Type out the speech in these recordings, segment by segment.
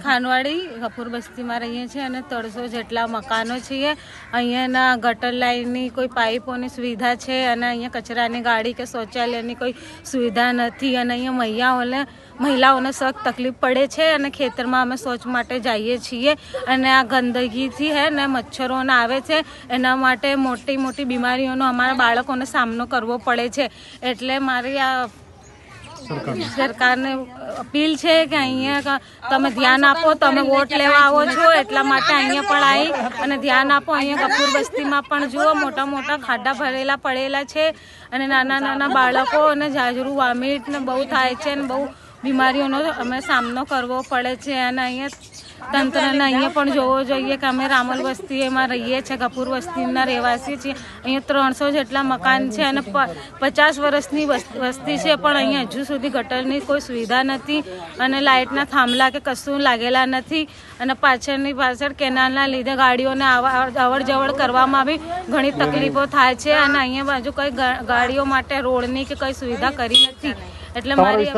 Mall ખાનવાડી, કપૂર બસ્તીમાં રહીએ છીએ અને ત્રણસો જેટલા મકાનો છીએ. અહીંયાના ગટર લાઇનની કોઈ પાઇપોની સુવિધા છે અને અહીંયા કચરાની ગાડી કે શૌચાલયની કોઈ સુવિધા નથી અને અહીંયા મહિલાઓને મહિલાઓને સખત તકલીફ પડે છે અને ખેતરમાં અમે શૌચ માટે જઈએ છીએ. અને આ ગંદકીથી હે ને મચ્છરોને આવે છે, એના માટે મોટી મોટી બીમારીઓનો અમારા બાળકોને સામનો કરવો પડે છે. એટલે મારી આ સરકારને? અપીલ છે કે અહીંયા તમે ધ્યાન આપો, તમે વોટ લેવા આવો છો એટલા માટે અહીંયા પણ આવી અને ધ્યાન આપો. અહીંયા કપૂર બસ્તીમાં પણ જુઓ, મોટા મોટા ખાડા ભરેલા પડેલા છે અને નાના નાના બાળકો અને જાજરૂ વામિટ ને બહુ થાય છે અને બહુ બીમારીઓનો અમે સામનો કરવો પડે છે અને અહીંયા તંત્રને અહીંયા પણ જોવો જોઈએ કે અમે રામલ વસ્તી એમાં રહીએ છીએ કપૂર વસ્તીના રહેવાસી છીએ. અહીંયા ત્રણસો જેટલા મકાન છે અને પચાસ વર્ષની વસ- વસ્તી છે પણ અહીંયા હજુ સુધી ગટરની કોઈ સુવિધા નથી અને લાઇટના થાંભલા કે કશું લાગેલા નથી અને પાછળની પાછળ કેનાલના લીધે ગાડીઓને અવર જવર કરવામાં બી ઘણી તકલીફો થાય છે અને અહીંયા બાજુ કઈ ગાડીઓ માટે રોડની કે કઈ સુવિધા કરી નથી. એટલે મારી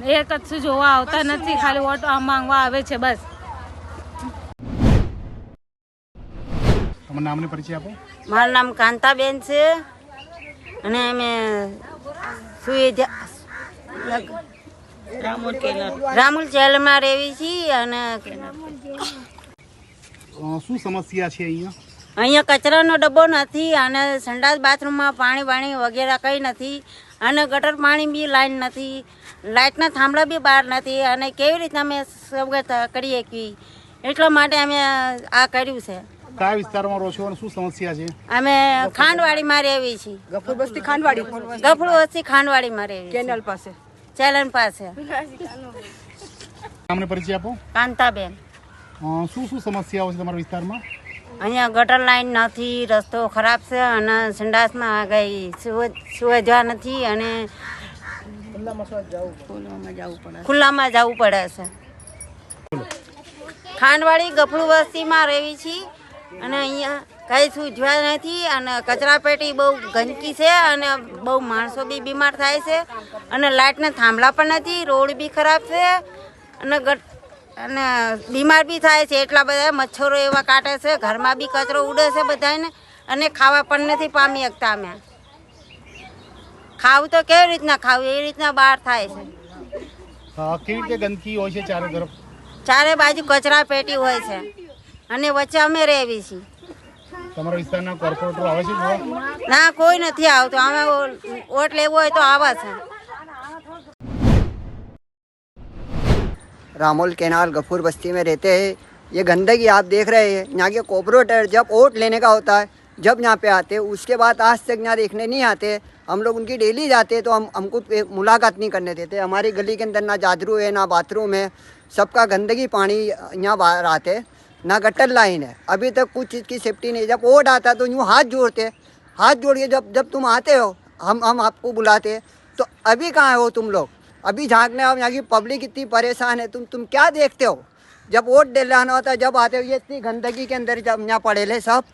અપીલ શું જોવા એ આવતા નથી ખાલી ઓટો આ માંગવા આવે છે બસ. તમારું નામ અને પરિચય આપો. મારું નામ કાંતાબેન છે. અને અમે રામુલ ચેલમાં રહેવી છીએ અને શું સમસ્યા છે અહીંયા? અહીંયા કચરાનો ડબ્બો નથી અને સંડાસ બાથરૂમમાં પાણી બાણી વગેરે કંઈ નથી. અને ગટર પાણી બી લાઈન નથી. લાઇટના થાંભલા બી બહાર નથી અને કેવી રીતે અમે સવગત કરીએ કે એટલા માટે અમે આ કર્યું છે. કયા વિસ્તારમાં રહો છો અને શું સમસ્યા છે? અમે ખાંડવાડીમાં રહેવી છીએ. ગફુર બસ્તી ખાંડવાડી. ગફડું વસ્તી ખાંડવાડીમાં રહેવી કેનલ પાસે. ચેલન પાસે. નામને પરિચય આપો. કાંતાબેન. શું શું સમસ્યાઓ છે તમારા વિસ્તારમાં? અહીંયા ગટર લાઈન નથી રસ્તો ખરાબ છે અને સંડાસમાં ગઈ સુવ- જવા નથી અને ખુલ્લામાં જવું પડે? છે. ખાંડવાડી ગફળું વસ્તીમાં રહેવી છીએ અને અહીંયા કઈ સૂઝવા નથી અને કચરા પેટી બહુ ગંદકી છે અને બહુ માણસો બી બીમાર થાય છે અને લાઇટના થાંભલા પણ નથી રોડ બી ખરાબ છે અને ગટ અને બીમાર બી થાય છે એટલા બધા મચ્છરો એવા કાટે છે ઘરમાં બી કચરો ઉડે છે બધાને અને ખાવા પણ નથી પામી શકતા અમે. ખાવું તો કેવી રીતના ખાવું એ રીતના બહાર થાય છે. કેવી રીતે ગંદકી હોય છે ચારે તરફ? ચારે બાજુ કચરા પેટી હોય છે અને વચ્ચે અમે રહેવી છીએ. તમારા વિસ્તારના કોર્પોરેટરો આવે છે ના કોઈ નથી આવતો અમે ઓટ લેવો હોય તો આવે છે. रामोल कैनाल गफूर बस्ती में रहते हैं। ये गंदगी आप देख रहे हैं। यहाँ के कॉपरेटर जब वोट लेने का होता है, जब यहाँ पे आते उसके बाद आज तक यहाँ देखने नहीं आते। हम लोग उनकी डेली जाते तो हम, हमको मुलाकात नहीं करने देते। हमारी गली के अंदर ना जादरू है, ना बाथरूम है। सबका गंदगी पानी यहाँ बाहर आते ना गटर लाइन है। अभी तक कुछ चीज़ की सेफ्टी नहीं। जब वोट आता तो यूँ हाथ जोड़ते हाथ जोड़ के जब जब तुम आते हो, हम हम आपको बुलाते तो अभी कहाँ हो तुम लोग? अभी झांकने आओ, यहाँ की पब्लिक इतनी परेशान है, तुम तुम क्या देखते हो? जब वोट दिलाना होता है, जब आते हो, ये इतनी गंदगी के अंदर जब यहाँ पड़े ले सब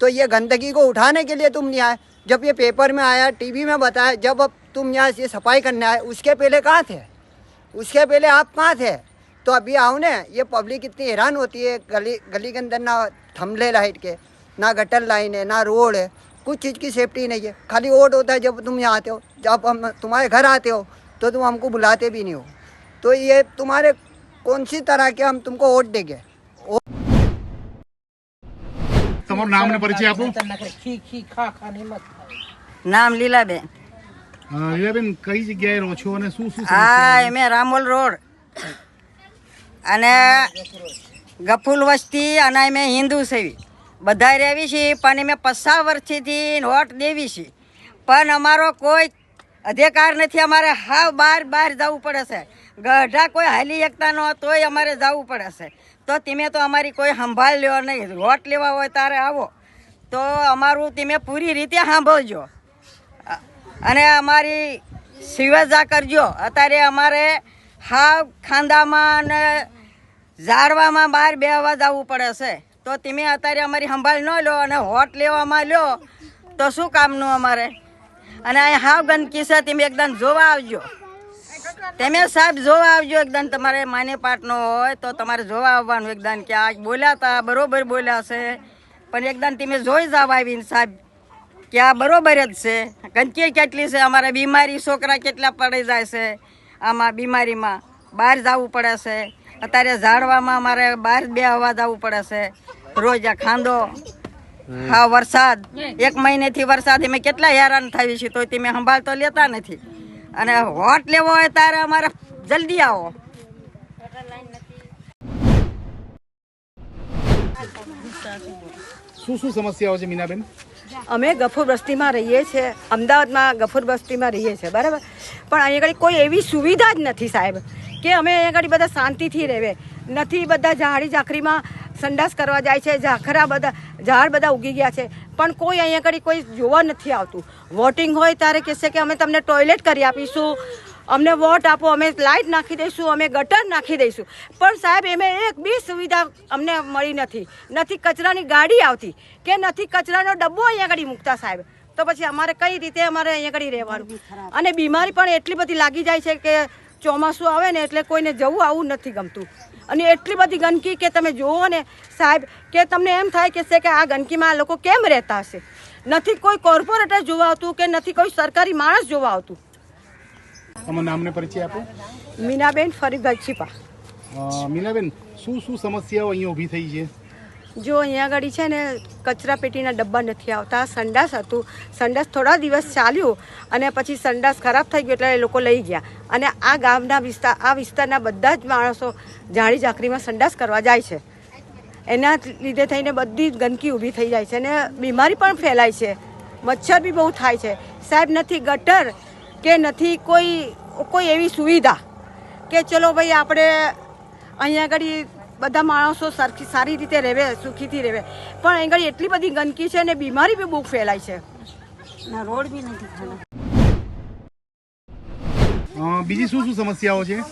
तो ये गंदगी को उठाने के लिए तुम नहीं आए। जब ये पेपर में आया टीवी में बताया, जब अब तुम यहाँ ये सफ़ाई करने आए, उसके पहले कहाँ थे? उसके पहले आप कहाँ थे? तो अभी आओ ने, ये पब्लिक इतनी हैरान होती है, गली गली के अंदर ना थमले लाइट के, ना गटर लाइन है, ना रोड है, कुछ चीज़ की सेफ्टी नहीं है। खाली वोट होता है जब तुम यहाँ आते हो, जब हम तुम्हारे घर आते हो तो तुम हमको बुलाते भी नहीं हो तो ये तुम्हारे कौन सी तरह के हम तुमको वोट देंगे તમારું નામ અને પરિચય આપો નામ લીલાબેન અ, લીલાબેન કઈ જગ્યાએ રહો છો અને શું શું આ સમસ્યા એમે રામોલ રોડ અને ગફુલ વસ્તી અને અમે હિન્દુ છે બધા રહેવી છીએ પણ અમે પચાસ વર્ષથી વોટ દેવી છીએ પણ અમારો કોઈ અધિકાર નથી, અમારે હાવ બહાર બહાર જવું પડે છે. ગઢા કોઈ હાલી એકતા ન તોય અમારે જવું પડે છે. તો તમે તો અમારી કોઈ સંભાળ લ્યો નહીં. વોટ લેવા હોય તારે આવો. તો અમારું તમે પૂરી રીતે સાંભળજો. અને અમારી સિવજા કરજો. અત્યારે અમારે હાવ ખાંદામાં અને ઝાડવામાં બહાર બેહવા જવું પડે છે. તો તમે અત્યારે અમારી સંભાળ ન લો અને હોટ લેવામાં લો તો શું કામનું અમારે? અને અહીં હાવ ગંદકી છે તમે એકદમ જોવા આવજો. તમે સાહેબ જોવા આવજો એકદમ તમારે માને પાટનો હોય તો તમારે જોવા આવવાનું એકદમ કે આ બોલ્યા હતા બરોબર બોલ્યા છે. પણ એકદમ તમે જોઈ જાવ આવીને સાહેબ કે આ બરોબર જ છે. ગંદકી કેટલી છે, અમારે બીમારી છોકરા કેટલા પડી જાય છે. આમાં બીમારીમાં બહાર જવું પડે છે. અત્યારે ઝાડવામાં અમારે બહાર બે હવા જવું પડે છે. રોજ આ ખાંદો હા વરસાદ. એક મહિનેથી વરસાદ અમે કેટલા હેરાન થઈ છીએ તો તમે સંભાળ તો લેતા નથી. અને હોટ લેવો હોય ત્યારે અમારે જલ્દી આવો. શું શું સમસ્યાઓ છે મીનાબેન? અમે ગફુર બસ્તીમાં રહીએ છીએ અમદાવાદમાં ગફુર બસ્તીમાં રહીએ છીએ બરાબર? પણ અહીંયા આગળ કોઈ એવી સુવિધા જ નથી સાહેબ કે અમે અહીંયા આગળ બધા શાંતિથી રહેવે. નથી બધા ઝાડી ઝાખરીમાં સંડાસ કરવા જાય છે ઝાખરા બધા ઝાડ બધા ઉગી ગયા છે. પણ કોઈ અહીંયા આગળ કોઈ જોવા નથી આવતું. વોટિંગ હોય ત્યારે કહેશે કે અમે તમને ટોયલેટ કરી આપીશું. અમને વોટ આપો અમે લાઇટ નાખી દઈશું અમે ગટર નાખી દઈશું. પણ સાહેબ એમે એક બી સુવિધા અમને મળી નથી. નથી કચરાની ગાડી આવતી કે નથી કચરાનો ડબ્બો અહીંયા આગળ મૂકતા સાહેબ. તો પછી અમારે કઈ રીતે અમારે અહીંયા આગળ રહેવાનું? અને બીમારી પણ એટલી બધી લાગી જાય છે કે ચોમાસું આવે ને એટલે કોઈને જવું આવું નથી ગમતું. અને એટલી બધી ગંદકી કે તમે જુઓ ને સાહેબ કે તમને એમ થાય કે છે કે આ ગંદકીમાં આ લોકો કેમ રહેતા હશે? નથી કોઈ કોર્પોરેટર જોવા આવતું કે નથી કોઈ સરકારી માણસ જોવા આવતું? તમારું નામને પરિચય આપો. મીનાબેન ફરીદભાઈ છીપા. મીનાબેન શું શું સમસ્યાઓ અહીંયા ઊભી થઈ છે? જો અહીંયા આગળ છે ને કચરા પેટીના ડબ્બા નથી આવતા. સંડાસ હતું. સંડાસ થોડા દિવસ ચાલ્યું અને પછી સંડાસ ખરાબ થઈ ગયો એટલે એ લોકો લઈ ગયા. અને આ ગામના વિસ્તાર આ વિસ્તારના બધા જ માણસો જાણી ઝાંખરીમાં સંડાસ કરવા જાય છે. એના લીધે થઈને બધી ગંદકી ઊભી થઈ જાય છે અને બીમારી પણ ફેલાય છે. મચ્છર બી બહુ થાય છે. સાહેબ, નથી ગટર કે નથી કોઈ કોઈ એવી સુવિધા કે ચલો ભાઈ આપણે અહીંયા આગળ બધા માણસો સરખી સારી રીતે રહેવે સુખીથી રહેવે. પણ અહીં આગળ એટલી બધી ગંદકી છે અને બીમારી બી બહુ ફેલાય છે. રોડ બી નથી ખાના બીજી શું શું સમસ્યાઓ છે?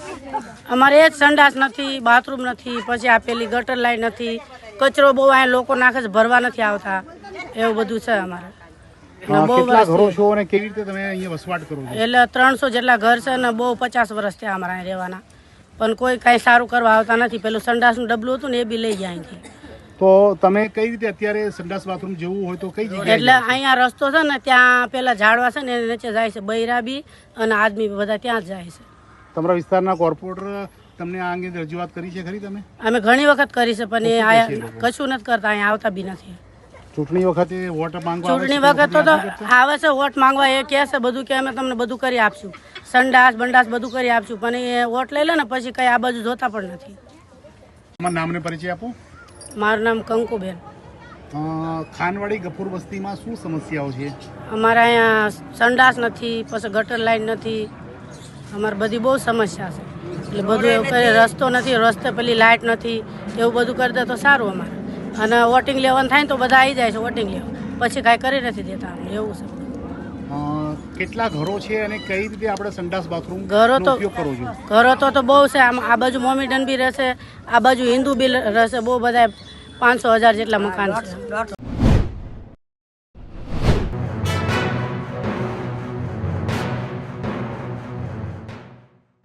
અમારે એ જ સંડાસ નથી બાથરૂમ નથી પછી આપેલી ગટર લાઈન નથી. કચરો બહુ અહીંયા લોકો નાખે છે ભરવા નથી આવતા. એવું બધું છે અમારે. બહુ કેટલા ઘરો વર્ષથી- છો અને કેવી રીતે તમે અહીંયા વસવાટ કરો છો? એટલે ત્રણસો જેટલા ઘર છે ને બહુ પચાસ વર્ષ થયા અમારે અહીંયા રહેવાના. પણ કોઈ કાંઈ સારું કરવા આવતા નથી. પેલું સંડાસનું ડબલું હતું ને એ બી લઈ જાય અહીંથી. તો તમે કઈ રીતે અત્યારે સંડાસ બાથરૂમ જેવું હોય તો કઈ જગ્યાએ એટલે અહીંયા રસ્તો છે ને ત્યાં પેલા ઝાડવા છે ને એની નીચે જાય છે બૈરા બી અને આદમી બી બધા ત્યાં જ જાય છે. તમારા વિસ્તારના કોર્પોરેટર તમને આ અંગે રજૂઆત કરી છે ખરી તમે? અમે ઘણી વખત કરી છે પણ એ કશું નથી કરતા અહીંયા આવતા બી નથી. ચૂંટણી વખતે વોટ માંગવા ચૂંટણી વખતે તો આવે છે વોટ માંગવા એ કહે છે બધું કે અમે તમને બધું કરી આપશું. સંડાસ બંડાસ બધું કરી આપશું. પણ એ વોટ લઈ લે ને પછી કઈ આ બાજુ જોતા પણ નથી. તમારા નામને પરિચય આપો. મારું નામ કંકુબેન. ખાનવાડી ગફુર વસ્તીમાં શું સમસ્યાઓ છે? અમારે અહીંયા સંડાસ નથી પછી ગટર લાઈન નથી. અમારે બધી બહુ સમસ્યા છે. એટલે બધું એવું કરે રસ્તો નથી રસ્તે પેલી લાઇટ નથી. એવું બધું કરી દે તો સારું અમારે. અને વોટિંગ લેવાનું થાય ને તો બધા આવી જાય છે વોટિંગ લેવા. પછી કાંઈ કરી નથી દેતા અમને એવું છે. કેટલા ઘરો છે અને કઈ રીતે આપણે સંડાસ બાથરૂમ ઘરો તો ઉપયોગ કરો છો ઘરો તો તો બહુ છે. આમ આ બાજુ મોમીડન બી રહેશે આ બાજુ હિન્દુ બી રહેશે. બહુ બધા પાંચસો હજાર જેટલા મકાન છે.